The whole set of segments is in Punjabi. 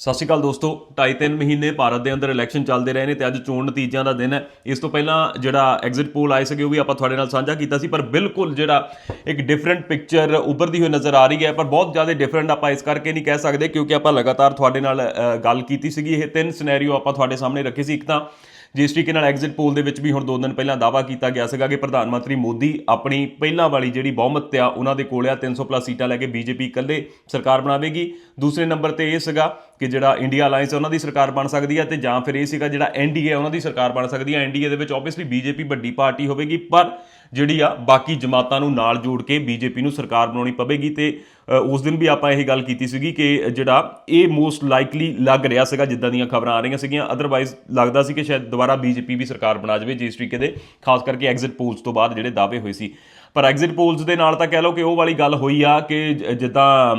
ਸਤਿ ਸ਼੍ਰੀ ਅਕਾਲ ਦੋਸਤੋ, ਢਾਈ ਤਿੰਨ ਮਹੀਨੇ ਭਾਰਤ ਦੇ ਅੰਦਰ ਇਲੈਕਸ਼ਨ ਚੱਲਦੇ ਰਹੇ ਨੇ ਤੇ ਅੱਜ ਚੋਣ ਨਤੀਜਿਆਂ ਦਾ ਦਿਨ ਹੈ। ਇਸ ਤੋਂ ਪਹਿਲਾਂ ਜਿਹੜਾ ਐਗਜ਼ਿਟ ਪੋਲ ਆਏ ਸੀਗੇ, ਉਹ ਵੀ ਆਪਾਂ ਤੁਹਾਡੇ ਨਾਲ ਸਾਂਝਾ ਕੀਤਾ ਸੀ, ਪਰ ਬਿਲਕੁਲ ਜਿਹੜਾ ਇੱਕ ਡਿਫਰੈਂਟ ਪਿਕਚਰ ਉੱਭਰਦੀ ਹੋਈ ਨਜ਼ਰ ਆ ਰਹੀ ਹੈ। ਪਰ ਬਹੁਤ ਜ਼ਿਆਦਾ ਡਿਫਰੈਂਟ ਆਪਾਂ ਇਸ ਕਰਕੇ ਨਹੀਂ ਕਹਿ ਸਕਦੇ, ਕਿਉਂਕਿ ਆਪਾਂ ਲਗਾਤਾਰ ਤੁਹਾਡੇ ਨਾਲ ਗੱਲ ਕੀਤੀ ਸੀਗੀ। ਇਹ ਤਿੰਨ ਸਿਨੈਰੀਓ ਆਪਾਂ ਤੁਹਾਡੇ ਸਾਹਮਣੇ ਰੱਖੇ ਸੀ। ਇੱਕ ਤਾਂ ਜਿਸ ਤਰੀਕੇ ਨਾਲ ਐਗਜ਼ਿਟ ਪੋਲ ਦੇ ਵਿੱਚ ਵੀ ਹੁਣ ਦੋ ਦਿਨ ਪਹਿਲਾਂ ਦਾਵਾ ਕੀਤਾ ਗਿਆ ਸੀਗਾ ਕਿ ਪ੍ਰਧਾਨ ਮੰਤਰੀ ਮੋਦੀ ਆਪਣੀ ਪਹਿਲਾਂ ਵਾਲੀ ਜਿਹੜੀ ਬਹੁਮਤ ਆ, ਉਹਨਾਂ ਦੇ ਕੋਲ ਆ 300 ਪਲੱਸ ਸੀਟਾਂ ਲੈ ਕੇ ਬੀਜੇਪੀ ਇਕੱਲੇ ਸਰਕਾਰ ਬਣਾਵੇਗੀ। ਦੂਸਰੇ ਨੰਬਰ ਤੇ ਇਹ ਸੀਗਾ ਕਿ ਜਿਹੜਾ ਇੰਡੀਆ ਅਲਾਈਅੰਸ ਉਹਨਾਂ ਦੀ ਸਰਕਾਰ ਬਣ ਸਕਦੀ ਹੈ ਤੇ ਜਾਂ ਫਿਰ ਇਹ ਸੀਗਾ ਜਿਹੜਾ ਐਨਡੀਏ ਉਹਨਾਂ ਦੀ ਸਰਕਾਰ ਬਣ ਸਕਦੀ ਹੈ ਐਨਡੀਏ ਦੇ ਵਿੱਚ ਆਬਵੀਅਸਲੀ ਬੀਜੇਪੀ ਵੱਡੀ ਪਾਰਟੀ ਹੋਵੇਗੀ, ਪਰ ਜਿਹੜੀ ਆ ਬਾਕੀ ਜਮਾਤਾਂ ਨੂੰ ਨਾਲ ਜੋੜ ਕੇ ਬੀਜੇਪੀ ਨੂੰ ਸਰਕਾਰ ਬਣਾਉਣੀ ਪਵੇਗੀ ਤੇ ਉਸ ਦਿਨ ਵੀ ਆਪਾਂ ਇਹ ਗੱਲ ਕੀਤੀ ਸੀਗੀ ਕਿ ਜਿਹੜਾ ਇਹ ਮੋਸਟ ਲਾਈਕਲੀ ਲੱਗ ਰਿਹਾ ਸੀਗਾ ਜਿੱਦਾਂ ਦੀਆਂ ਖਬਰਾਂ ਆ ਰਹੀਆਂ ਸੀਗੀਆਂ। ਅਦਰਵਾਈਜ਼ ਲੱਗਦਾ ਸੀ ਕਿ ਸ਼ਾਇਦ ਦੁਬਾਰਾ ਬੀਜੇਪੀ ਵੀ ਸਰਕਾਰ ਬਣਾ ਜਾਵੇ ਜਿਸ ਤਰੀਕੇ ਦੇ, ਖਾਸ ਕਰਕੇ ਐਗਜ਼ਿਟ ਪੋਲਸ ਤੋਂ ਬਾਅਦ ਜਿਹੜੇ ਦਾਅਵੇ ਹੋਏ ਸੀ। ਪਰ ਐਗਜ਼ਿਟ ਪੋਲਸ ਦੇ ਨਾਲ ਤਾਂ ਕਹਿ ਲਓ ਕਿ ਉਹ ਵਾਲੀ ਗੱਲ ਹੋਈ ਆ ਕਿ ਜਿੱਦਾਂ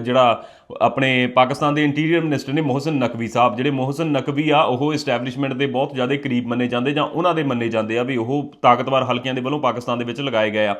ਜਿਹੜਾ ਆਪਣੇ ਪਾਕਿਸਤਾਨ ਦੇ ਇੰਟੀਰੀਅਰ ਮਿਨਿਸਟਰ ਨੇ ਮੋਹਸਨ ਨਕਵੀ ਸਾਹਿਬ, ਜਿਹੜੇ ਮੋਹਸਨ ਨਕਵੀ ਆ, ਉਹ ਐਸਟੈਬਲਿਸ਼ਮੈਂਟ ਦੇ ਬਹੁਤ ਜ਼ਿਆਦਾ ਕਰੀਬ ਮੰਨੇ ਜਾਂਦੇ ਜਾਂ ਉਹਨਾਂ ਦੇ ਮੰਨੇ ਜਾਂਦੇ ਆ ਵੀ ਉਹ ਤਾਕਤਵਰ ਹਲਕਿਆਂ ਦੇ ਵੱਲੋਂ ਪਾਕਿਸਤਾਨ ਦੇ ਵਿੱਚ ਲਗਾਏ ਗਏ ਆ।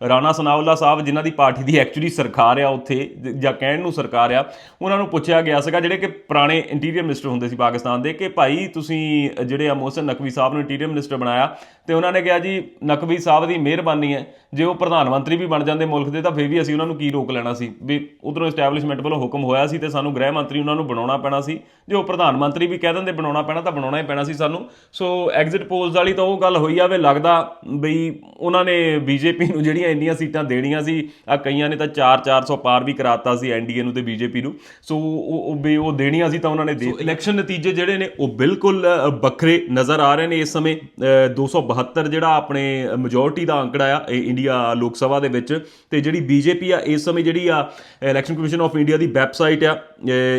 ਰਾਣਾ ਸਨਾਉੱਲਾ ਸਾਹਿਬ ਜਿਨ੍ਹਾਂ ਦੀ ਪਾਰਟੀ ਦੀ ਐਕਚੁਅਲੀ ਸਰਕਾਰ ਆ ਉੱਥੇ, ਜਾਂ ਕਹਿਣ ਨੂੰ ਸਰਕਾਰ ਆ, ਉਹਨਾਂ ਨੂੰ ਪੁੱਛਿਆ ਗਿਆ ਸੀਗਾ ਜਿਹੜੇ ਕਿ ਪੁਰਾਣੇ ਇੰਟੀਰੀਅਰ ਮਿਨਿਸਟਰ ਹੁੰਦੇ ਸੀ ਪਾਕਿਸਤਾਨ ਦੇ, ਕਿ ਭਾਈ ਤੁਸੀਂ ਜਿਹੜੇ ਆ ਮੋਹਸਨ ਨਕਵੀ ਸਾਹਿਬ ਨੂੰ ਇੰਟੀਰੀਅਰ ਮਿਨਿਸਟਰ ਬਣਾਇਆ, ਤੇ ਉਹਨਾਂ ਨੇ ਕਿਹਾ ਜੀ ਨਕਵੀ ਸਾਹਿਬ ਦੀ ਮਿਹਰਬਾਨੀ ਹੈ ਜੇ ਉਹ ਪ੍ਰਧਾਨ ਮੰਤਰੀ ਵੀ ਬਣ ਜਾਂਦੇ ਮੁਲਕ ਦੇ ਤਾਂ ਫੇਰ ਵੀ ਅਸੀਂ ਉਹਨਾਂ ਨੂੰ ਕੀ ਰੋਕ ਲੈਣਾ ਸੀ? ਵੀ ਉਧਰੋਂ ਐਸਟੈਬਲਿਸ਼ਮੈਂਟ ਵੱਲੋਂ ਹੁਕਮ ਹੋਇਆ ਸੀ ਤੇ ਸਾਨੂੰ ਗ੍ਰਹਿ ਮੰਤਰੀ ਉਹਨਾਂ ਨੂੰ ਬਣਾਉਣਾ ਪੈਣਾ ਸੀ। ਜੇ ਉਹ ਪ੍ਰਧਾਨ ਮੰਤਰੀ ਵੀ ਕਹਿ ਦਿੰਦੇ ਬਣਾਉਣਾ ਪੈਣਾ ਤਾਂ ਬਣਾਉਣਾ ਹੀ ਪੈਣਾ ਸੀ ਸਾਨੂੰ। ਸੋ ਐਗਜ਼ਿਟ ਪੋਲਸ ਵਾਲੀ ਤਾਂ ਉਹ ਗੱਲ ਹੋਈ ਆ ਵੀ ਲੱਗਦਾ ਬਈ ਉਹਨਾਂ ਨੇ ਬੀਜੇਪੀ ਨੂੰ ਜਿਹੜੀਆਂ ਇੰਨੀਆਂ ਸੀਟਾਂ ਦੇਣੀਆਂ ਸੀ ਆ ਕਈਆਂ ਨੇ ਤਾਂ 4 400 ਪਾਰ ਵੀ ਕਰਾਤਾ ਸੀ ਐਨਡੀਏ ਨੂੰ ਤੇ ਬੀਜੇਪੀ ਨੂੰ। ਸੋ ਉਹ ਉਹ ਵੀ ਉਹ ਦੇਣੀਆਂ ਸੀ ਤਾਂ ਉਹਨਾਂ ਨੇ ਦੇ ਇਲੈਕਸ਼ਨ ਨਤੀਜੇ ਜਿਹੜੇ ਨੇ ਉਹ ਬਿਲਕੁਲ ਵੱਖਰੇ ਨਜ਼ਰ ਆ ਰਹੇ ਨੇ ਇਸ ਸਮੇਂ। ਅ, 272 ਜਿਹੜਾ ਆਪਣੇ ਮੈਜੋਰਟੀ ਦਾ ਅੰਕੜਾ ਆ ਇਹ ਇੰਡੀਆ ਲੋਕ ਸਭਾ ਦੇ ਵਿੱਚ ਤੇ ਜਿਹੜੀ ਬੀਜੇਪੀ ਆ ਇਸ ਸਮੇਂ ਜਿਹੜੀ ਆ ਇਲੈਕਸ਼ਨ ਕਮਿਸ਼ਨ ਆਫ ਇੰਡੀਆ ਦੀ ਵੈਬਸਾਈਟ ਆ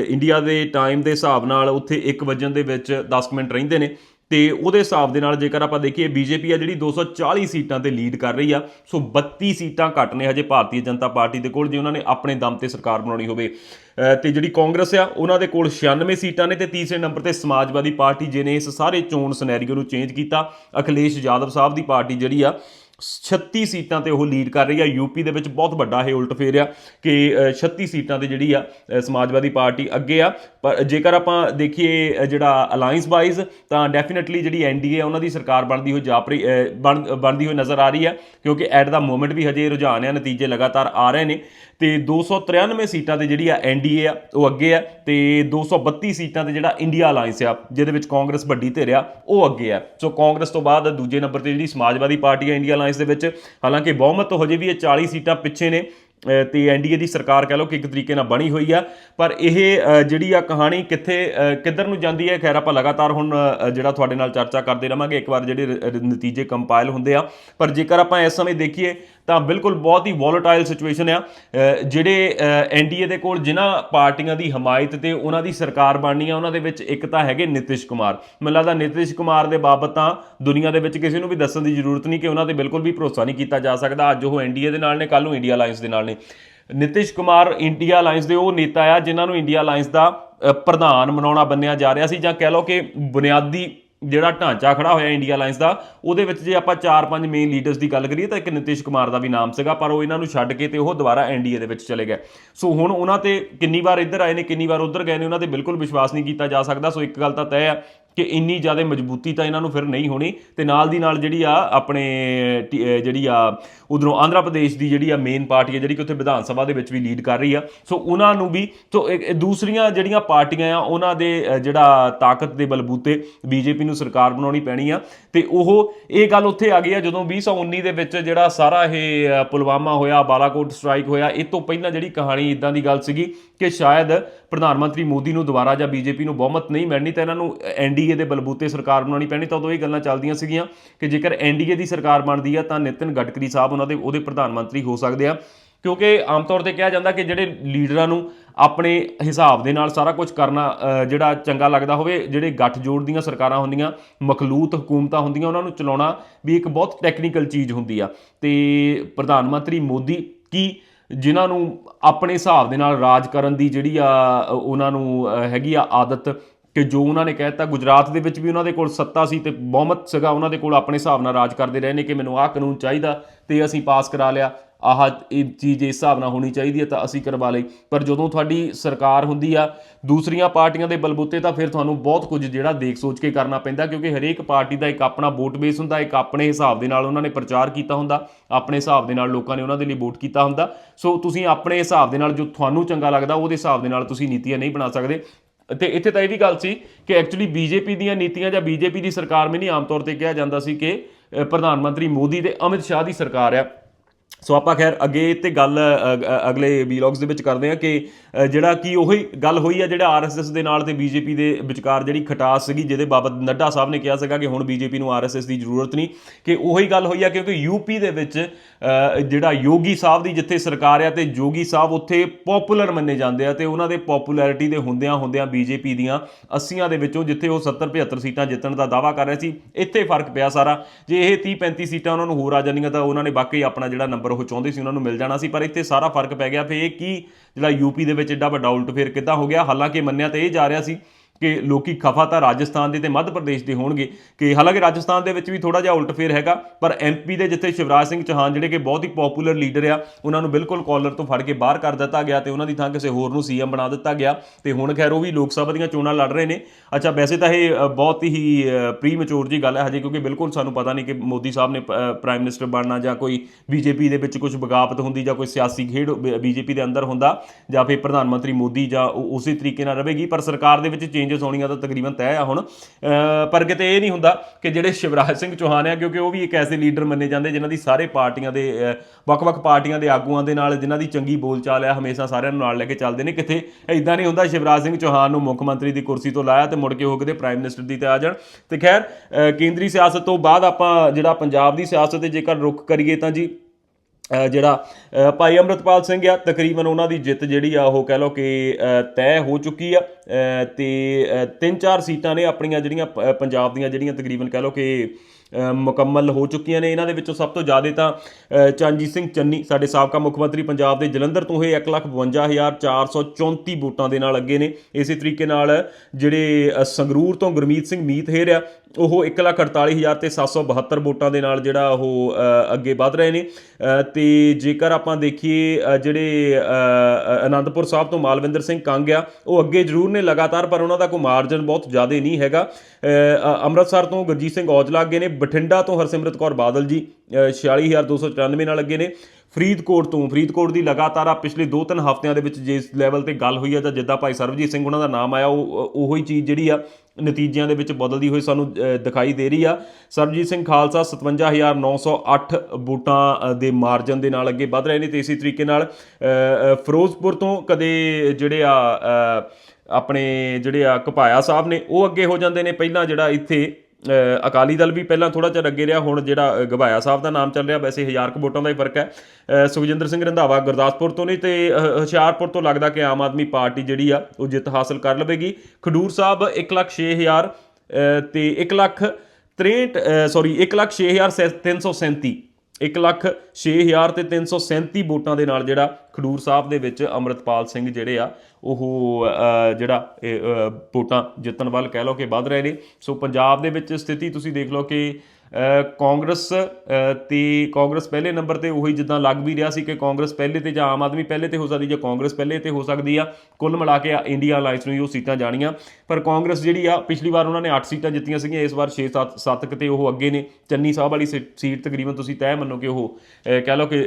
ਇੰਡੀਆ ਦੇ ਟਾਈਮ ਦੇ ਹਿਸਾਬ ਨਾਲ ਉੱਥੇ 1 ਵਜਣ ਦੇ ਵਿੱਚ 10 ਮਿੰਟ ਰਹਿੰਦੇ ਨੇ ਤੇ ਉਹਦੇ ਹਿਸਾਬ ਦੇ ਨਾਲ ਜੇਕਰ ਆਪਾਂ ਦੇਖੀਏ ਬੀਜੇਪੀ ਆ ਜਿਹੜੀ 240 ਸੀਟਾਂ ਤੇ ਲੀਡ ਕਰ ਰਹੀ ਆ ਸੋ 32 ਸੀਟਾਂ ਘੱਟ ਨੇ ਹਜੇ ਭਾਰਤੀ ਜਨਤਾ ਪਾਰਟੀ ਦੇ ਕੋਲ ਜੇ ਉਹਨਾਂ ਨੇ ਆਪਣੇ ਦਮ ਤੇ ਸਰਕਾਰ ਬਣਾਉਣੀ ਹੋਵੇ। ਅ, ਤੇ ਜਿਹੜੀ ਕਾਂਗਰਸ ਆ ਉਹਨਾਂ ਦੇ ਕੋਲ 96 ਸੀਟਾਂ ਨੇ ਤੇ ਤੀਸਰੇ ਨੰਬਰ ਤੇ ਸਮਾਜਵਾਦੀ ਪਾਰਟੀ ਜਿਹਨੇ ਇਸ ਸਾਰੇ ਚੋਣ ਸਿਨੈਰੀਓ ਨੂੰ ਚੇਂਜ ਕੀਤਾ। ਅਖਿਲੇਸ਼ ਯਾਦਵ ਸਾਹਿਬ ਦੀ ਪਾਰਟੀ ਜਿਹੜੀ ਆ 36 ਸੀਟਾਂ ਤੇ ਉਹ ਲੀਡ ਕਰ ਰਹੀ ਆ। ਯੂਪੀ ਦੇ ਵਿੱਚ ਬਹੁਤ ਵੱਡਾ ਇਹ ਉਲਟ ਫੇਰ ਆ ਕਿ ਅ, 36 ਸੀਟਾਂ ਤੇ ਜਿਹੜੀ ਆ ਸਮਾਜਵਾਦੀ ਪਾਰਟੀ ਅੱਗੇ ਆ। ਪਰ ਜੇਕਰ ਆਪਾਂ ਦੇਖੀਏ ਜਿਹੜਾ ਅਲਾਈਅੰਸ ਵਾਈਜ਼ ਤਾਂ ਡੈਫੀਨਿਟਲੀ ਜਿਹੜੀ ਐਨਡੀਏ ਉਹਨਾਂ ਦੀ ਸਰਕਾਰ ਬਣਦੀ ਹੋਈ ਜਾਪਰੀ ਅ, ਬਣ- ਬਣਦੀ ਹੋਈ ਨਜ਼ਰ ਆ ਰਹੀ ਆ। ਕਿਉਂਕਿ ਐਟ ਦਾ ਮੋਮੈਂਟ ਵੀ ਹਜੇ ਰੁਝਾਨ ਆ ਨਤੀਜੇ ਲਗਾਤਾਰ ਆ ਰਹੇ ਨੇ। ਤੇ 293 ਸੀਟਾਂ ਤੇ ਜਿਹੜੀ ਆ ਐਨਡੀਏ ਆ ਉਹ ਅੱਗੇ ਆ। ਤੇ 232 ਸੀਟਾਂ ਤੇ ਜਿਹੜਾ ਇੰਡੀਆ ਅਲਾਈਅੰਸ ਆ ਜਿਹਦੇ ਵਿੱਚ ਕਾਂਗਰਸ ਵੱਡੀ ਧਿਰ ਆ ਉਹ ਅੱਗੇ ਆ। ਸੋ ਕਾਂਗਰਸ ਤੋਂ ਬਾਅਦ ਦੂਜੇ ਨੰਬਰ ਤੇ ਜਿਹੜੀ ਸਮਾਜਵਾਦੀ ਪਾਰਟੀ ਆ ਇੰਡੀਆ ਅਲਾਈਅੰਸ ਦੇ ਵਿੱਚ। ਹਾਲਾਂਕਿ ਬਹੁਮਤ ਹੋ ਹਜੇ ਵੀ ਇਹ 40 ਸੀਟਾਂ ਪਿੱਛੇ ਨੇ ਅ, ਤੇ ਐਨਡੀਏ ਦੀ ਸਰਕਾਰ ਕਹ ਲਓ ਕਿ ਇੱਕ ਤਰੀਕੇ ਨਾਲ ਬਣੀ ਹੋਈ ਆ। ਪਰ ਇਹ ਜਿਹੜੀ ਆ ਕਹਾਣੀ ਕਿੱਥੇ ਕਿੱਧਰ ਨੂੰ ਜਾਂਦੀ ਹੈ ਖੈਰ ਆਪਾਂ ਲਗਾਤਾਰ ਹੁਣ ਜਿਹੜਾ ਤੁਹਾਡੇ ਨਾਲ ਚਰਚਾ ਕਰਦੇ ਰਵਾਂਗੇ। ਇੱਕ ਵਾਰ ਜਿਹੜੇ ਨਤੀਜੇ ਕੰਪਾਈਲ ਹੁੰਦੇ ਆ। ਪਰ ਜੇਕਰ ਆਪਾਂ ਇਸ ਸਮੇਂ ਦੇਖੀਏ ਤਾਂ ਬਿਲਕੁਲ ਬਹੁਤ ਹੀ ਵੋਲੇਟਾਈਲ ਸਿਚੁਏਸ਼ਨ ਆ। ਅ, ਜਿਹੜੇ ਐਨਡੀਏ ਦੇ ਕੋਲ ਜਿਨ੍ਹਾਂ ਪਾਰਟੀਆਂ ਦੀ ਹਮਾਇਤ ਤੇ ਉਹਨਾਂ ਦੀ ਸਰਕਾਰ ਬਣਨੀ ਆ ਉਹਨਾਂ ਦੇ ਵਿੱਚ ਇੱਕ ਤਾਂ ਹੈਗੇ ਨਿਤਿਸ਼ ਕੁਮਾਰ। ਮੈਨੂੰ ਲੱਗਦਾ ਨਿਤਿਸ਼ ਕੁਮਾਰ ਦੇ ਬਾਬਤ ਤਾਂ ਦੁਨੀਆ ਦੇ ਵਿੱਚ ਕਿਸੇ ਨੂੰ ਵੀ ਦੱਸਣ ਦੀ ਜ਼ਰੂਰਤ ਨਹੀਂ ਕਿ ਉਹਨਾਂ ਤੇ ਬਿਲਕੁਲ ਵੀ ਭਰੋਸਾ ਨਹੀਂ ਕੀਤਾ ਜਾ ਸਕਦਾ। ਅੱਜ ਉਹ ਐਨਡੀਏ ਦੇ ਨਾਲ ਨੇ ਕੱਲ ਨੂੰ ਇੰਡੀਆ ਅਲਾਈਅੰਸ ਦੇ ਨਾਲ ਨੇ। ਨਿਤਿਸ਼ ਕੁਮਾਰ ਇੰਡੀਆ ਅਲਾਈਅੰਸ ਦੇ ਉਹ ਨੇਤਾ ਆ ਜਿਨ੍ਹਾਂ ਨੂੰ ਇੰਡੀਆ ਅਲਾਈਅੰਸ ਦਾ ਪ੍ਰਧਾਨ ਬਣਾਉਣਾ ਬੰਨਿਆ ਜਾ ਰਿਹਾ ਸੀ ਜਾਂ ਕਹਿ ਲਓ ਕਿ ਬੁਨਿਆਦੀ ਜਿਹੜਾ ਢਾਂਚਾ ਖੜਾ ਹੋਇਆ ਇੰਡੀਆ ਅਲਾਈਅੰਸ ਦਾ, ਉਹਦੇ ਵਿੱਚ ਜੇ ਆਪਾਂ 4-5 ਮੇਨ ਲੀਡਰਸ ਦੀ ਗੱਲ ਕਰੀਏ ਤਾਂ ਇੱਕ ਨਿਤਿਸ਼ ਕੁਮਾਰ ਦਾ ਵੀ ਨਾਮ ਸੀਗਾ, ਪਰ ਉਹ ਇਹਨਾਂ ਨੂੰ ਛੱਡ ਕੇ ਤੇ ਉਹ ਦੁਬਾਰਾ ਐਨਡੀਏ ਦੇ ਵਿੱਚ ਚਲੇ ਗਏ। ਸੋ ਹੁਣ ਉਹਨਾਂ ਤੇ ਕਿੰਨੀ ਵਾਰ ਇੱਧਰ ਆਏ ਨੇ, ਕਿੰਨੀ ਵਾਰ ਉੱਧਰ ਗਏ ਨੇ, ਉਹਨਾਂ ਤੇ ਬਿਲਕੁਲ ਵਿਸ਼ਵਾਸ ਨਹੀਂ ਕੀਤਾ ਜਾ ਸਕਦਾ। ਸੋ ਇੱਕ ਗੱਲ ਤਾਂ ਤੈਅ ਆ ਕਿ ਇੰਨੀ ਜ਼ਿਆਦਾ ਮਜ਼ਬੂਤੀ ਤਾਂ ਇਹਨਾਂ ਨੂੰ ਫਿਰ ਨਹੀਂ ਹੋਣੀ ਤੇ ਨਾਲ ਦੀ ਨਾਲ ਜਿਹੜੀ ਆ ਆਪਣੇ, ਟੀ- ਜਿਹੜੀ ਆ ਉਧਰੋਂ ਆਂਧਰਾ ਪ੍ਰਦੇਸ਼ ਦੀ ਜਿਹੜੀ ਆ ਮੇਨ ਪਾਰਟੀ ਹੈ ਜਿਹੜੀ ਕਿ ਉੱਥੇ ਵਿਧਾਨ ਸਭਾ ਦੇ ਵਿੱਚ ਵੀ ਲੀਡ ਕਰ ਰਹੀ ਆ। ਸੋ ਉਹਨਾਂ ਨੂੰ ਵੀ, ਸੋ ਇਹ- ਦੂਸਰੀਆਂ ਜਿਹੜੀਆਂ ਪਾਰਟੀਆਂ ਆ, ਉਹਨਾਂ ਦੇ ਜਿਹੜਾ ਤਾਕਤ ਦੇ ਬਲਬੂਤੇ ਬੀਜੇਪੀ ਨੂੰ ਸਰਕਾਰ ਬਣਾਉਣੀ ਪੈਣੀ ਆ। ਤੇ ਉਹ ਇਹ ਗੱਲ ਉੱਥੇ ਆ ਗਈ ਆ ਜਦੋਂ 2019 ਦੇ ਵਿੱਚ ਜਿਹੜਾ ਸਾਰਾ ਇਹ ਪੁਲਵਾਮਾ ਹੋਇਆ, ਬਾਲਾਕੋਟ ਸਟ੍ਰਾਈਕ ਹੋਇਆ, ਇਹ ਤੋਂ ਪਹਿਲਾਂ ਜਿਹੜੀ ਕਹਾਣੀ ਇਦਾਂ ਦੀ ਗੱਲ ਸੀਗੀ ਕਿ ਸ਼ਾਇਦ ਪ੍ਰਧਾਨ ਮੰਤਰੀ ਮੋਦੀ ਨੂੰ ਦੁਬਾਰਾ ਜਾਂ ਬੀਜੇਪੀ ਨੂੰ ਬਹੁਮਤ ਨਹੀਂ ਮਿਲਣੀ ਤਾਂ ਇਹਨਾਂ ਨੂੰ ਐਨਡੀਏ ਦੇ ਬਲਬੂਤੇ ਸਰਕਾਰ ਬਣਾਉਣੀ ਪੈਣੀ, ਤਾਂ ਉਦੋਂ ਇਹ ਗੱਲਾਂ ਚੱਲਦੀਆਂ ਸੀਗੀਆਂ ਕਿ ਜੇਕਰ ਐਨਡੀਏ ਦੀ ਸਰਕਾਰ ਬਣਦੀ ਆ, ਤਾਂ ਨਿਤਿਨ ਗਡਕਰੀ ਸਾਹਿਬ ਉਹਨਾਂ ਦੇ, ਉਹਦੇ ਪ੍ਰਧਾਨ ਮੰਤਰੀ ਹੋ ਸਕਦੇ ਆ। ਕਿਉਂਕਿ ਆਮ ਤੌਰ ਤੇ ਕਿਹਾ ਜਾਂਦਾ ਕਿ ਜਿਹੜੇ ਲੀਡਰਾਂ ਨੂੰ ਆਪਣੇ ਹਿਸਾਬ ਦੇ ਨਾਲ ਸਾਰਾ ਕੁਝ ਕਰਨਾ ਜਿਹੜਾ ਚੰਗਾ ਲੱਗਦਾ ਹੋਵੇ, ਜਿਹੜੇ ਗੱਠਜੋੜ ਦੀਆਂ ਸਰਕਾਰਾਂ ਹੁੰਦੀਆਂ, ਮਖਲੂਤ ਹਕੂਮਤਾਂ ਹੁੰਦੀਆਂ, ਉਹਨਾਂ ਨੂੰ ਚਲਾਉਣਾ ਵੀ ਇੱਕ ਬਹੁਤ ਟੈਕਨੀਕਲ ਚੀਜ਼ ਹੁੰਦੀ ਆ। ਤੇ ਪ੍ਰਧਾਨ ਮੰਤਰੀ ਮੋਦੀ ਕੀ ਜਿਨ੍ਹਾਂ ਨੂੰ ਆਪਣੇ ਹਿਸਾਬ ਦੇ ਨਾਲ ਰਾਜ ਕਰਨ ਦੀ ਜਿਹੜੀ ਆ ਉਹਨਾਂ ਨੂੰ ਹੈਗੀ ਆ ਆਦਤ ਕਿ ਜੋ ਉਹਨਾਂ ਨੇ ਕਹਿਤਾ, ਗੁਜਰਾਤ ਦੇ ਵਿੱਚ ਵੀ ਉਹਨਾਂ ਦੇ ਕੋਲ ਸੱਤਾ ਸੀ ਤੇ ਬਹੁਮਤ ਸੀਗਾ, ਉਹਨਾਂ ਦੇ ਕੋਲ ਆਪਣੇ ਹਿਸਾਬ ਨਾਲ ਰਾਜ ਕਰਦੇ ਰਹੇ ਨੇ ਕਿ ਮੈਨੂੰ ਆਹ ਕਾਨੂੰਨ ਚਾਹੀਦਾ ਤੇ ਅਸੀਂ ਪਾਸ ਕਰਾ ਲਿਆ। ਆਹ ਇਹ ਚੀਜ਼ ਇਸ ਹਿਸਾਬ ਨਾਲ ਹੋਣੀ ਚਾਹੀਦੀ ਹੈ ਤਾਂ ਅਸੀਂ ਕਰਵਾ ਲਈ। ਪਰ ਜਦੋਂ ਤੁਹਾਡੀ ਸਰਕਾਰ ਹੁੰਦੀ ਆ, ਦੂਸਰੀਆਂ ਪਾਰਟੀਆਂ ਦੇ ਬਲਬੂਤੇ ਤਾਂ ਫਿਰ ਤੁਹਾਨੂੰ ਬਹੁਤ ਕੁਝ ਜਿਹੜਾ ਦੇਖ ਸੋਚ ਕੇ ਕਰਨਾ ਪੈਂਦਾ, ਕਿਉਂਕਿ ਹਰੇਕ ਪਾਰਟੀ ਦਾ ਇੱਕ ਆਪਣਾ ਵੋਟ ਬੇਸ ਹੁੰਦਾ, ਇੱਕ ਆਪਣੇ ਹਿਸਾਬ ਦੇ ਨਾਲ ਉਹਨਾਂ ਨੇ ਪ੍ਰਚਾਰ ਕੀਤਾ ਹੁੰਦਾ, ਆਪਣੇ ਹਿਸਾਬ ਦੇ ਨਾਲ ਲੋਕਾਂ ਨੇ ਉਹਨਾਂ ਦੇ ਲਈ ਵੋਟ ਕੀਤਾ ਹੁੰਦਾ। ਸੋ ਤੁਸੀਂ ਆਪਣੇ ਹਿਸਾਬ ਦੇ ਨਾਲ ਜੋ ਤੁਹਾਨੂੰ ਚੰਗਾ ਲੱਗਦਾ, ਉਹਦੇ ਹਿਸਾਬ ਦੇ ਨਾਲ ਤੁਸੀਂ ਨੀਤੀਆਂ ਨਹੀਂ ਬਣਾ ਸਕਦੇ। ਤੇ ਇੱਥੇ ਤਾਂ ਇਹ ਵੀ ਗੱਲ ਸੀ ਕਿ ਐਕਚੁਅਲੀ ਬੀਜੇਪੀ ਦੀਆਂ ਨੀਤੀਆਂ ਜਾਂ ਬੀਜੇਪੀ ਦੀ ਸਰਕਾਰ ਵੀ ਨਹੀਂ ਆਮ ਤੌਰ ਤੇ ਕਿਹਾ ਜਾਂਦਾ ਸੀ ਕਿ ਪ੍ਰਧਾਨ ਮੰਤਰੀ ਮੋਦੀ ਤੇ ਅਮਿਤ ਸ਼ਾਹ ਦੀ ਸਰਕਾਰ ਆ। ਸੋ ਆਪਾਂ ਖੈਰ ਅੱਗੇ ਤੇ ਗੱਲ ਅਗਲੇ ਵੀਲੌਗਸ ਦੇ ਵਿੱਚ ਕਰਦੇ ਹਾਂ ਕਿ ਜਿਹੜਾ ਕੀ ਉਹੀ ਗੱਲ ਹੋਈ ਆ ਜਿਹੜਾ ਆਰਐਸਐਸ ਦੇ ਨਾਲ ਤੇ ਬੀਜੇਪੀ ਦੇ ਵਿਚਕਾਰ ਜਿਹੜੀ ਖਟਾਸ ਸੀਗੀ, ਜਿਹਦੇ ਬਾਬਤ ਨੱਡਾ ਸਾਹਿਬ ਨੇ ਕਿਹਾ ਸੀਗਾ ਕਿ ਹੁਣ ਬੀਜੇਪੀ ਨੂੰ ਆਰਐਸਐਸ ਦੀ ਜ਼ਰੂਰਤ ਨਹੀਂ, ਕਿ ਉਹੀ ਗੱਲ ਹੋਈ ਆ ਕਿਉਂਕਿ ਯੂਪੀ ਦੇ ਵਿੱਚ ਜਿਹੜਾ ਯੋਗੀ ਸਾਹਿਬ ਦੀ ਜਿੱਥੇ ਸਰਕਾਰ ਆ ਤੇ ਯੋਗੀ ਸਾਹਿਬ ਉੱਥੇ ਪਪੂਲਰ ਮੰਨੇ ਜਾਂਦੇ ਆ ਤੇ ਉਹਨਾਂ ਦੇ ਪਪੂਲੈਰਿਟੀ ਦੇ ਹੁੰਦਿਆਂ ਹੁੰਦਿਆਂ ਬੀਜੇਪੀ ਦੀਆਂ 80ਆਂ ਦੇ ਵਿੱਚੋਂ ਜਿੱਥੇ ਉਹ 70 75 ਸੀਟਾਂ ਜਿੱਤਣ ਦਾ ਦਾਵਾ ਕਰ ਰਹੇ ਸੀ, ਇੱਥੇ ਫ਼ਰਕ ਪਿਆ ਸਾਰਾ। ਜੇ ਇਹ 30 35 ਸੀਟਾਂ ਉਹਨਾਂ ਨੂੰ ਹੋਰ ਆ ਜਾਂਦੀਆਂ ਤਾਂ ਉਹਨਾਂ ਨੇ ਵਾਕਈ ਆਪਣਾ ਜਿਹੜਾ ਨੰਬਰ ਉਹ ਚਾਹੁੰਦੇ ਸੀ ਉਹਨਾਂ ਨੂੰ ਮਿਲ ਜਾਣਾ ਸੀ, ਪਰ ਇੱਥੇ ਸਾਰਾ ਫ਼ਰਕ ਪੈ ਗਿਆ। ਫੇ ਇਹ ਕੀ? ਜਿਹੜਾ ਯੂਪੀ ਦੇ ਵਿੱਚ ਐਡਾ ਵੱਡਾ ਉਲਟਫੇਰ ਕਿੱਦਾਂ ਹੋ ਗਿਆ? ਹਾਲਾਂਕਿ ਮੰਨਿਆ ਤਾਂ ਇਹ ਜਾ ਰਿਹਾ ਸੀ ਕਿ ਲੋਕੀ ਖਫਾ ਤਾਂ ਰਾਜਸਥਾਨ ਦੇ ਤੇ ਮੱਧ ਪ੍ਰਦੇਸ਼ ਦੇ ਹੋਣਗੇ ਕਿ ਹਾਲਾਂਕਿ ਰਾਜਸਥਾਨ ਦੇ ਵਿੱਚ ਵੀ ਥੋੜਾ ਜਿਹਾ ਉਲਟਫੇਰ ਹੈਗਾ, ਪਰ ਐਮਪੀ ਦੇ ਜਿੱਥੇ ਸ਼ਿਵਰਾਜ ਸਿੰਘ ਚੌਹਾਨ ਜਿਹੜੇ ਕਿ ਬਹੁਤ ਹੀ ਪਪੂਲਰ ਲੀਡਰ ਆ, ਉਹਨਾਂ ਨੂੰ ਬਿਲਕੁਲ ਕਾਲਰ ਤੋਂ ਫੜ ਕੇ ਬਾਹਰ ਕਰ ਦਿੱਤਾ ਗਿਆ ਤੇ ਉਹਨਾਂ ਦੀ ਥਾਂ ਕਿਸੇ ਹੋਰ ਨੂੰ ਸੀਐਮ ਬਣਾ ਦਿੱਤਾ ਗਿਆ ਤੇ ਹੁਣ ਖੈਰ ਉਹ ਵੀ ਲੋਕ ਸਭਾ ਦੀਆਂ ਚੋਣਾਂ ਲੜ ਰਹੇ ਨੇ। ਅੱਛਾ, ਵੈਸੇ ਤਾਂ ਇਹ ਬਹੁਤ ਹੀ ਪ੍ਰੀ ਮੈਚੁਰ ਜੀ ਗੱਲ ਹੈ ਹਜੇ ਕਿਉਂਕਿ ਬਿਲਕੁਲ ਸਾਨੂੰ ਪਤਾ ਨਹੀਂ ਕਿ ਮੋਦੀ ਸਾਹਿਬ ਨੇ ਪ੍ਰਾਈਮ ਮਿਨਿਸਟਰ ਬਣਨਾ ਜਾਂ ਕੋਈ ਬੀਜੇਪੀ ਦੇ ਵਿੱਚ ਕੁਝ ਬਗਾਵਤ ਹੁੰਦੀ ਜਾਂ ਕੋਈ ਸਿਆਸੀ ਖੇਡ ਬੀਜੇਪੀ ਦੇ ਅੰਦਰ ਹੁੰਦਾ ਜਾਂ ਫਿਰ ਪ੍ਰਧਾਨ ਮੰਤਰੀ ਮੋਦੀ ਜਾਂ ਉਹ ਉਸੇ ਤਰੀਕੇ ਨਾਲ ਰਹੇਗੀ, ਪਰ ਸਰਕਾਰ ਦੇ ਵਿੱਚ ਚੇਂਜ ਚੇਂਜਸ ਹੋਣੀਆਂ ਤਾਂ ਤਕਰੀਬਨ ਤੈਅ ਆ ਹੁਣ। ਪਰ ਕਿਤੇ ਇਹ ਨਹੀਂ ਹੁੰਦਾ ਕਿ ਜਿਹੜੇ ਸ਼ਿਵਰਾਜ ਸਿੰਘ ਚੌਹਾਨ ਆ, ਕਿਉਂਕਿ ਉਹ ਵੀ ਇੱਕ ਐਸੇ ਲੀਡਰ ਮੰਨੇ ਜਾਂਦੇ ਜਿਨ੍ਹਾਂ ਦੀ ਸਾਰੇ ਪਾਰਟੀਆਂ ਦੇ ਵੱਖ-ਵੱਖ ਪਾਰਟੀਆਂ ਦੇ ਆਗੂਆਂ ਦੇ ਨਾਲ, ਜਿਨ੍ਹਾਂ ਦੀ ਚੰਗੀ ਬੋਲਚਾਲ ਆ, ਹਮੇਸ਼ਾ ਸਾਰਿਆਂ ਨੂੰ ਨਾਲ ਲੈ ਕੇ ਚੱਲਦੇ ਨੇ। ਕਿਤੇ ਇਦਾਂ ਨਹੀਂ ਹੁੰਦਾ ਸ਼ਿਵਰਾਜ ਸਿੰਘ ਚੌਹਾਨ ਨੂੰ ਮੁੱਖ ਮੰਤਰੀ ਦੀ ਕੁਰਸੀ ਤੋਂ ਲਾਇਆ ਤੇ ਮੁੜ ਕੇ ਉਹ ਕਿਤੇ ਪ੍ਰਾਈਮ ਮਿਨਿਸਟਰ ਦੀ ਤੇ ਆ ਜਾਣ। ਤੇ ਖੈਰ ਕੇਂਦਰੀ ਸਿਆਸਤ ਤੋਂ ਬਾਅਦ ਆਪਾਂ ਜਿਹੜਾ ਪੰਜਾਬ ਦੀ ਸਿਆਸਤ ਤੇ ਜੇਕਰ ਰੁਖ ਕਰੀਏ ਤਾਂ ਜੀ ਜਿਹੜਾ ਭਾਈ ਅਮਰਤਪਾਲ ਸਿੰਘ ਆ ਤਕਰੀਬਨ ਉਹਨਾਂ ਦੀ ਜਿੱਤ ਜਿਹੜੀ ਆ ਉਹ ਕਹਿ ਲਓ ਕਿ ਤੈਅ ਹੋ ਚੁੱਕੀ ਆ। ਅ, ਤੇ ਤਿੰਨ ਚਾਰ ਸੀਟਾਂ ਨੇ ਆਪਣੀਆਂ ਜਿਹੜੀਆਂ ਪ- ਪੰਜਾਬ ਦੀਆਂ ਜਿਹੜੀਆਂ ਤਕਰੀਬਨ ਕਹਿ ਲਓ ਕਿ ਮੁਕੰਮਲ ਹੋ ਚੁੱਕੀਆਂ ਨੇ। ਇਹਨਾਂ ਦੇ ਵਿੱਚੋਂ ਸਭ ਤੋਂ ਜ਼ਿਆਦਾ ਤਾਂ ਅ, ਚਰਨਜੀਤ ਸਿੰਘ ਚੰਨੀ ਸਾਡੇ ਸਾਬਕਾ ਮੁੱਖ ਮੰਤਰੀ ਪੰਜਾਬ ਦੇ ਜਲੰਧਰ ਤੋਂ ਇਹ 152434 ਵੋਟਾਂ ਦੇ ਨਾਲ ਅੱਗੇ ਨੇ। ਇਸੇ ਤਰੀਕੇ ਨਾਲ ਜਿਹੜੇ ਸੰਗਰੂਰ ਤੋਂ ਗੁਰਮੀਤ ਸਿੰਘ ਮੀਤ ਹੇਰ ਆ ਉਹ 148000 ਤੇ 772 ਵੋਟਾਂ ਦੇ ਨਾਲ ਜਿਹੜਾ ਉਹ ਅੱਗੇ ਵਧ ਰਹੇ ਨੇ। ਅ, ਤੇ ਜੇਕਰ ਆਪਾਂ ਦੇਖੀਏ ਜਿਹੜੇ ਅਨੰਦਪੁਰ ਸਾਹਿਬ ਤੋਂ ਮਾਲਵਿੰਦਰ ਸਿੰਘ ਕੰਗ ਆ ਉਹ ਅੱਗੇ ਜ਼ਰੂਰ ਨੇ ਲਗਾਤਾਰ ਪਰ ਉਹਨਾਂ ਦਾ ਕੋਈ ਮਾਰਜਨ ਬਹੁਤ ਜ਼ਿਆਦਾ ਨਹੀਂ ਹੈਗਾ। ਅੰਮ੍ਰਿਤਸਰ ਤੋਂ ਗੁਰਜੀਤ ਸਿੰਘ ਔਜਲਾ ਅੱਗੇ ਨੇ ਬਠਿੰਡਾ ਤੋਂ ਹਰਸਿਮਰਤ ਕੌਰ ਬਾਦਲ ਜੀ ਅ, 46294 ਨਾਲ ਅੱਗੇ ਨੇ। ਫਰੀਦਕੋਟ ਤੋਂ। ਫਰੀਦਕੋਟ ਦੀ ਲਗਾਤਾਰ ਆ ਪਿਛਲੇ 2-3 ਹਫ਼ਤਿਆਂ ਦੇ ਵਿੱਚ ਜਿਸ ਲੈਵਲ ਤੇ ਗੱਲ ਹੋਈ ਆ ਜਾਂ ਜਿੱਦਾਂ ਭਾਈ ਸਰਬਜੀਤ ਸਿੰਘ ਉਹਨਾਂ ਦਾ ਨਾਮ ਆਇਆ ਉਹ ਉਹੋ ਹੀ ਚੀਜ਼ ਜਿਹੜੀ ਆ ਨਤੀਜਿਆਂ ਦੇ ਵਿੱਚ ਬਦਲਦੀ ਹੋਈ ਸਾਨੂੰ ਦਿਖਾਈ ਦੇ ਰਹੀ ਆ। ਸਰਬਜੀਤ ਸਿੰਘ ਖਾਲਸਾ 57908 ਵੋਟਾਂ ਅ, ਦੇ ਮਾਰਜਨ ਦੇ ਨਾਲ ਅੱਗੇ ਵੱਧ ਰਹੇ ਨੇ ਤੇ ਇਸੇ ਤਰੀਕੇ ਨਾਲ ਫਿਰੋਜ਼ਪੁਰ ਤੋਂ ਕਦੇ ਜਿਹੜੇ ਆ ਆਪਣੇ ਜਿਹੜੇ ਆ ਕਪਾਇਆ ਸਾਹਿਬ ਨੇ ਉਹ ਅੱਗੇ ਹੋ ਜਾਂਦੇ ਨੇ। ਪਹਿਲਾਂ ਜਿਹੜਾ ਇੱਥੇ ਅਕਾਲੀ ਦਲ ਵੀ ਪਹਿਲਾਂ ਥੋੜਾ ਜਿਹਾ ਅੱਗੇ ਰਿਹਾ ਹੁਣ ਜਿਹੜਾ ਅ, ਗਵਾਇਆ ਸਾਹਿਬ ਦਾ ਨਾਮ ਚੱਲ ਰਿਹਾ ਵੈਸੇ ਹਜ਼ਾਰ ਕੁ ਵੋਟਾਂ ਦਾ ਹੀ ਫ਼ਰਕ ਹੈ। ਸੁਖਜਿੰਦਰ ਸਿੰਘ ਰੰਧਾਵਾ ਗੁਰਦਾਸਪੁਰ ਤੋਂ ਨਹੀਂ ਤੇ ਅ, ਹੁਸ਼ਿਆਰਪੁਰ ਤੋਂ ਲੱਗਦਾ ਕਿ ਆਮ ਆਦਮੀ ਪਾਰਟੀ ਜਿਹੜੀ ਆ ਉਹ ਜਿੱਤ ਹਾਸਲ ਕਰ ਲਵੇਗੀ। ਖਡੂਰ ਸਾਹਿਬ 106000 ਤੇ 1 ਲੱਖ 63 ਸੌਰੀ 1 ਲੱਖ 6337 1 ਲੱਖ 6000 ਤੇ 337 ਵੋਟਾਂ ਦੇ ਨਾਲ ਜਿਹੜਾ ਖਡੂਰ ਸਾਹਿਬ ਦੇ ਵਿੱਚ ਅਮਰਤਪਾਲ ਸਿੰਘ ਜਿਹੜੇ ਆ, ਉਹ ਜਿਹੜਾ ਵੋਟਾਂ ਜਿੱਤਣ ਵੱਲ ਕਹਿ ਲਓ ਕਿ ਵੱਧ ਰਹੇ ਨੇ। ਸੋ ਪੰਜਾਬ ਦੇ ਵਿੱਚ ਸਥਿਤੀ ਤੁਸੀਂ ਦੇਖ ਲਓ ਕਿ ਕਾਂਗਰਸ ਅ, ਤੇ ਕਾਂਗਰਸ ਪਹਿਲੇ ਨੰਬਰ ਤੇ ਉਹੀ ਜਿੱਦਾਂ ਲੱਗ ਵੀ ਰਿਹਾ ਸੀ ਕਿ ਕਾਂਗਰਸ ਪਹਿਲੇ ਤੇ ਜਾਂ ਆਮ ਆਦਮੀ ਪਹਿਲੇ ਤੇ ਹੋ ਸਕਦੀ ਜਾਂ ਕਾਂਗਰਸ ਪਹਿਲੇ ਤੇ ਹੋ ਸਕਦੀ ਆ। ਕੁੱਲ ਮਿਲਾ ਕੇ ਇੰਡੀਆ ਅਲਾਈਅੰਸ ਨੂੰ ਹੀ ਉਹ ਸੀਟਾਂ ਜਾਣੀਆਂ। ਪਰ ਕਾਂਗਰਸ ਜਿਹੜੀ ਆ ਪਿਛਲੀ ਵਾਰ ਉਹਨਾਂ ਨੇ 8 ਸੀਟਾਂ ਜਿੱਤੀਆਂ ਸੀਗੀਆਂ ਇਸ ਵਾਰ 6 7 7 ਕਿਤੇ ਉਹ ਅੱਗੇ ਨੇ। ਚੰਨੀ ਸਾਹਿਬ ਵਾਲੀ ਸੀ- ਸੀਟ ਤਕਰੀਬਨ ਤੁਸੀਂ ਤੈਅ ਮੰਨੋ ਕਿ ਉਹ ਕਹਿ ਲਓ ਕਿ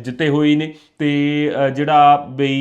ਜਿੱਤੇ ਹੋਏ ਨੇ। ਤੇ ਜਿਹੜਾ ਬਈ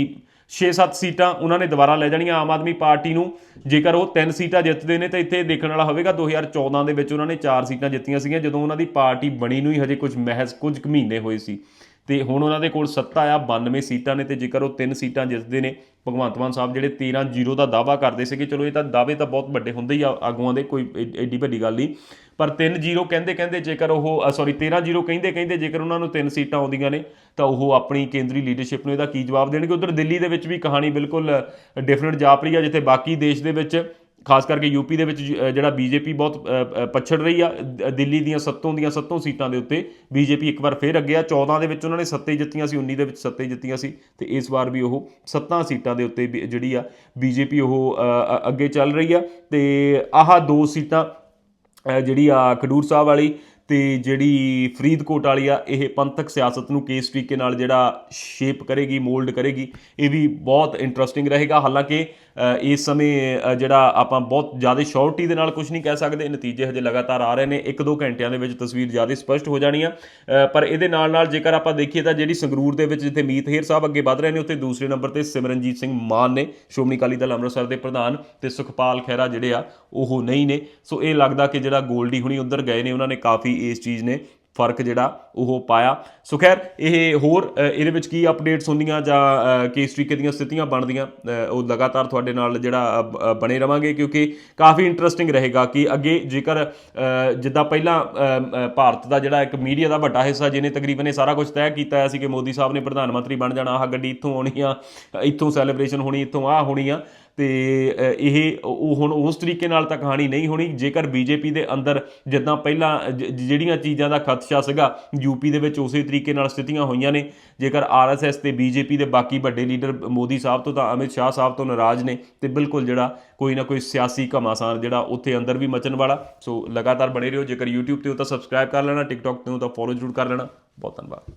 6-7 ਸੀਟਾਂ ਉਹਨਾਂ ਨੇ ਦੁਬਾਰਾ ਲੈ ਜਾਣੀਆਂ ਆਮ ਆਦਮੀ ਪਾਰਟੀ ਨੂੰ। ਜੇਕਰ ਉਹ 3 ਸੀਟਾਂ ਜਿੱਤਦੇ ਨੇ ਤਾਂ ਇੱਥੇ ਦੇਖਣ ਵਾਲਾ ਹੋਵੇਗਾ 2014 ਦੇ ਵਿੱਚ ਉਹਨਾਂ ਨੇ 4 ਸੀਟਾਂ ਜਿੱਤੀਆਂ ਸੀਗੀਆਂ, ਜਦੋਂ ਉਹਨਾਂ ਦੀ ਪਾਰਟੀ ਬਣੀ ਨੂੰ ਹੀ ਹਜੇ ਕੁਝ ਮਹਿਜ਼ ਕੁਝ ਕੁ ਮਹੀਨੇ ਹੋਏ ਸੀ। ਤੇ ਹੁਣ ਉਹਨਾਂ ਦੇ ਕੋਲ ਸੱਤਾ ਆ 92 ਸੀਟਾਂ ਨੇ ਤੇ ਜੇਕਰ ਉਹ ਤਿੰਨ ਸੀਟਾਂ ਜਿੱਤਦੇ ਨੇ, ਭਗਵੰਤ ਮਾਨ ਸਾਹਿਬ ਜਿਹੜੇ 13-0 ਦਾ ਦਾਵਾ ਕਰਦੇ ਸੀਗੇ, ਚਲੋ ਇਹ ਤਾਂ ਦਾਅਵੇ ਤਾਂ ਬਹੁਤ ਵੱਡੇ ਹੁੰਦੇ ਹੀ ਆਗੂਆਂ ਦੇ, ਕੋਈ ਐਡੀ ਵੱਡੀ ਗੱਲ ਨਹੀਂ। ਪਰ 3-0 ਕਹਿੰਦੇ ਕਹਿੰਦੇ ਜੇਕਰ ਉਹ ਸੌਰੀ 13-0 ਕਹਿੰਦੇ ਕਹਿੰਦੇ ਜੇਕਰ ਉਹਨਾਂ ਨੂੰ ਤਿੰਨ ਸੀਟਾਂ ਆਉਂਦੀਆਂ ਨੇ, ਤਾਂ ਉਹ ਆਪਣੀ ਕੇਂਦਰੀ ਲੀਡਰਸ਼ਿਪ ਨੂੰ ਇਹਦਾ ਕੀ ਜਵਾਬ ਦੇਣਗੇ? ਉਧਰ ਦਿੱਲੀ ਦੇ ਵਿੱਚ ਵੀ ਕਹਾਣੀ ਬਿਲਕੁਲ ਡਿਫਰੈਂਟ ਜਾਪ ਰਹੀ ਆ, ਜਿੱਥੇ ਬਾਕੀ ਦੇਸ਼ ਦੇ ਵਿੱਚ ਖਾਸ ਕਰਕੇ ਯੂਪੀ ਦੇ ਵਿੱਚ ਜ- ਅ, ਜਿਹੜਾ ਬੀਜੇਪੀ ਬਹੁਤ ਅ, ਪਛੜ ਰਹੀ ਆ ਦਿੱਲੀ ਦੀਆਂ ਸੱਤੋਂ ਦੀਆਂ ਸੱਤੋਂ ਸੀਟਾਂ ਦੇ ਉੱਤੇ ਬੀਜੇਪੀ ਇੱਕ ਵਾਰ ਫੇਰ ਅੱਗੇ ਆ। 14 ਦੇ ਵਿੱਚ ਉਹਨਾਂ ਨੇ ਸੱਤੇ ਜਿੱਤੀਆਂ ਸੀ 19 ਦੇ ਵਿੱਚ ਸੱਤੇ ਜਿੱਤੀਆਂ ਸੀ ਤੇ ਇਸ ਵਾਰ ਵੀ ਉਹ ਸੱਤਾਂ ਸੀਟਾਂ ਦੇ ਉੱਤੇ ਵੀ ਜਿਹੜੀ ਆ ਬੀਜੇਪੀ ਉਹ ਅ, ਅ, ਅੱਗੇ ਚੱਲ ਰਹੀ ਆ ਤੇ ਆਹ ਦੋ ਸੀਟਾਂ ਜਿਹੜੀ ਆ ਖਡੂਰ ਸਾਹਿਬ ਵਾਲੀ ਤੇ ਜਿਹੜੀ ਫਰੀਦਕੋਟ ਵਾਲੀ ਆ ਇਹ ਪੰਥਕ ਸਿਆਸਤ ਨੂੰ ਕਿਸ ਤਰੀਕੇ ਨਾਲ ਜਿਹੜਾ ਸ਼ੇਪ ਕਰੇਗੀ ਮੋਲਡ ਕਰੇਗੀ ਇਹ ਵੀ ਬਹੁਤ ਇੰਟਰਸਟਿੰਗ ਰਹੇਗਾ। ਹਾਲਾਂਕਿ ਇਸ ਸਮੇਂ ਜਿਹੜਾ ਆਪਾਂ ਬਹੁਤ ਜ਼ਿਆਦਾ ਸ਼ੋਰਟੀ ਦੇ ਨਾਲ ਕੁਝ ਨਹੀਂ ਕਹਿ ਸਕਦੇ ਨਤੀਜੇ ਹਜੇ ਲਗਾਤਾਰ ਆ ਰਹੇ ਨੇ। 1-2 ਘੰਟਿਆਂ ਦੇ ਵਿੱਚ ਤਸਵੀਰ ਜ਼ਿਆਦਾ ਸਪਸ਼ਟ ਹੋ ਜਾਣੀ ਆ ਪਰ ਇਹਦੇ ਨਾਲ ਨਾਲ ਜੇਕਰ ਆਪਾਂ ਦੇਖੀਏ ਤਾਂ ਜਿਹੜੀ ਸੰਗਰੂਰ ਦੇ ਵਿੱਚ ਜਿੱਥੇ ਮੀਤ ਹੇਰ ਸਾਹਿਬ ਅੱਗੇ ਵਧ ਰਹੇ ਨੇ, ਉੱਥੇ ਦੂਸਰੇ ਨੰਬਰ ਤੇ ਸਿਮਰਨਜੀਤ ਸਿੰਘ ਮਾਨ ਨੇ, ਸ਼੍ਰੋਮਣੀ ਅਕਾਲੀ ਦਲ ਅੰਮ੍ਰਿਤਸਰ ਦੇ ਪ੍ਰਧਾਨ ਤੇ ਸੁਖਪਾਲ ਖਹਿਰਾ ਜਿਹੜੇ ਆ, ਉਹ ਨਹੀਂ ਨੇ। ਸੋ ਇਹ ਲੱਗਦਾ ਕਿ ਜਿਹੜਾ ਗੋਲਡੀ ਹੁਣੀ ਉੱਧਰ ਗਏ ਨੇ, ਉਹਨਾਂ ਨੇ ਕਾਫੀ ਇਸ ਚੀਜ਼ ਨੇ ਫ਼ਰਕ ਜਿਹੜਾ ਉਹ ਪਾਇਆ। ਸੋ ਖੈਰ, ਇਹ ਹੋਰ ਇਹਦੇ ਵਿੱਚ ਕੀ ਅਪਡੇਟਸ ਹੁੰਦੀਆਂ ਜਾਂ ਕਿਸ ਤਰੀਕੇ ਦੀਆਂ ਸਥਿਤੀਆਂ ਬਣਦੀਆਂ ਉਹ ਲਗਾਤਾਰ ਤੁਹਾਡੇ ਨਾਲ ਜਿਹੜਾ ਬਣੇ ਰਵਾਂਗੇ ਕਿਉਂਕਿ ਕਾਫੀ ਇੰਟਰਸਟਿੰਗ ਰਹੇਗਾ ਕਿ ਅੱਗੇ ਜੇਕਰ ਜਿੱਦਾਂ ਪਹਿਲਾਂ ਭਾਰਤ ਦਾ ਜਿਹੜਾ ਇੱਕ ਮੀਡੀਆ ਦਾ ਵੱਡਾ ਹਿੱਸਾ ਜਿਹਨੇ ਤਕਰੀਬਨ ਇਹ ਸਾਰਾ ਕੁਝ ਤੈਅ ਕੀਤਾ ਹੋਇਆ ਸੀ ਕਿ ਮੋਦੀ ਸਾਹਿਬ ਨੇ ਪ੍ਰਧਾਨ ਮੰਤਰੀ ਬਣ ਜਾਣਾ, ਆਹ ਗੱਡੀ ਇੱਥੋਂ ਆਉਣੀ ਆ ਇੱਥੋਂ ਸੈਲੀਬ੍ਰੇਸ਼ਨ ਹੋਣੀ, ਇੱਥੋਂ ਆਹ ਹੋਣੀ ਆ ਤੇ ਇਹ ਉਹ ਹੁਣ ਉਸ ਤਰੀਕੇ ਨਾਲ ਤਾਂ ਕਹਾਣੀ ਨਹੀਂ ਹੋਣੀ। ਜੇਕਰ ਬੀਜੇਪੀ ਦੇ ਅੰਦਰ ਜਿੱਦਾਂ ਪਹਿਲਾਂ ਜ- ਜਿਹੜੀਆਂ ਚੀਜ਼ਾਂ ਦਾ ਖਦਸ਼ਾ ਸੀਗਾ ਯੂਪੀ ਦੇ ਵਿੱਚ ਉਸੇ ਤਰੀਕੇ ਨਾਲ ਸਥਿਤੀਆਂ ਹੋਈਆਂ ਨੇ। ਜੇਕਰ ਆਰਐਸਐਸ ਤੇ ਬੀਜੇਪੀ ਦੇ ਬਾਕੀ ਵੱਡੇ ਲੀਡਰ ਮੋਦੀ ਸਾਹਿਬ ਤੋਂ ਤਾਂ ਅਮਿਤ ਸ਼ਾਹ ਸਾਹਿਬ ਤੋਂ ਨਾਰਾਜ਼ ਨੇ ਤੇ ਬਿਲਕੁਲ ਜਿਹੜਾ ਕੋਈ ਨਾ ਕੋਈ ਸਿਆਸੀ ਘਮਾਸਾਨ ਜਿਹੜਾ ਉੱਥੇ ਅੰਦਰ ਵੀ ਮਚਣ ਵਾਲਾ। ਸੋ ਲਗਾਤਾਰ ਬਣੇ ਰਹੋ। ਜੇਕਰ YouTube ਤੇ ਹੋ ਤਾਂ ਸਬਸਕ੍ਰਾਈਬ ਕਰ ਲੈਣਾ, TikTok ਤੇ ਹੋ ਤਾਂ ਫੋਲੋ ਜ਼ਰੂਰ ਕਰ ਲੈਣਾ। ਬਹੁਤ ਧੰਨਵਾਦ।